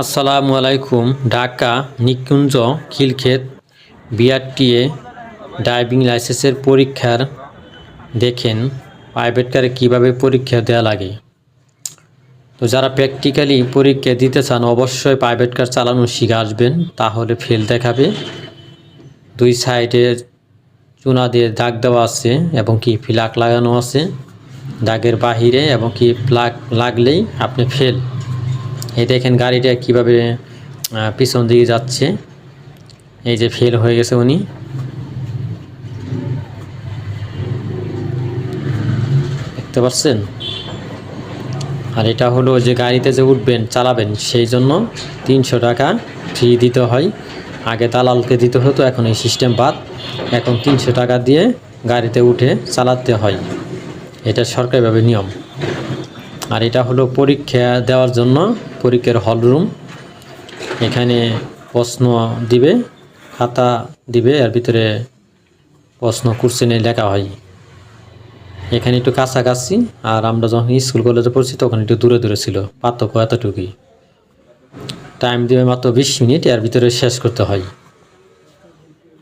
আসসালামু আলাইকুম। Dhaka, Nikunja, Khilkhet, BRTA driving লাইসেন্সের পরীক্ষার দেখেন, প্রাইভেট কারে কীভাবে পরীক্ষা দেওয়া লাগে। তো যারা প্র্যাকটিক্যালি পরীক্ষা দিতে চান, অবশ্যই প্রাইভেট কার চালানো শিখে আসবেন, তাহলে ফেল দেখাবে। দুই সাইডে চুনা দিয়ে দাগ দেওয়া আছে এবং কি ফ্লাগ লাগানো আছে। দাগের বাহিরে এবং কি প্লাগ লাগলেই আপনি ফেল এই দেখেন গাড়িটা কীভাবে পিছন দিকে যাচ্ছে। এই যে ফেল হয়ে গেছে উনি। দেখতে পাচ্ছেন? আর এটা হলো যে গাড়িতে যে উঠবেন, চালাবেন, সেই জন্য তিনশো টাকা ফ্রি দিতে হয়। আগে দালালকে দিতে হতো, এখন এই সিস্টেম বাদ। এখন তিনশো টাকা দিয়ে গাড়িতে উঠে চালাতে হয়। এটা সরকারিভাবে নিয়ম। আর এটা হলো পরীক্ষা দেওয়ার জন্য পরীক্ষার হল রুম। এখানে প্রশ্ন দিবে, খাতা দিবে, এর ভিতরে প্রশ্ন কোশ্চেনে লেখা হয়। এখানে একটু কাছাকাছি, আর আমরা যখন স্কুল কলেজে পড়ছি তখন একটু দূরে দূরে ছিল, পার্থক্য এতটুকুই। টাইম দিবে মাত্র বিশ মিনিট, এর ভিতরে শেষ করতে হয়।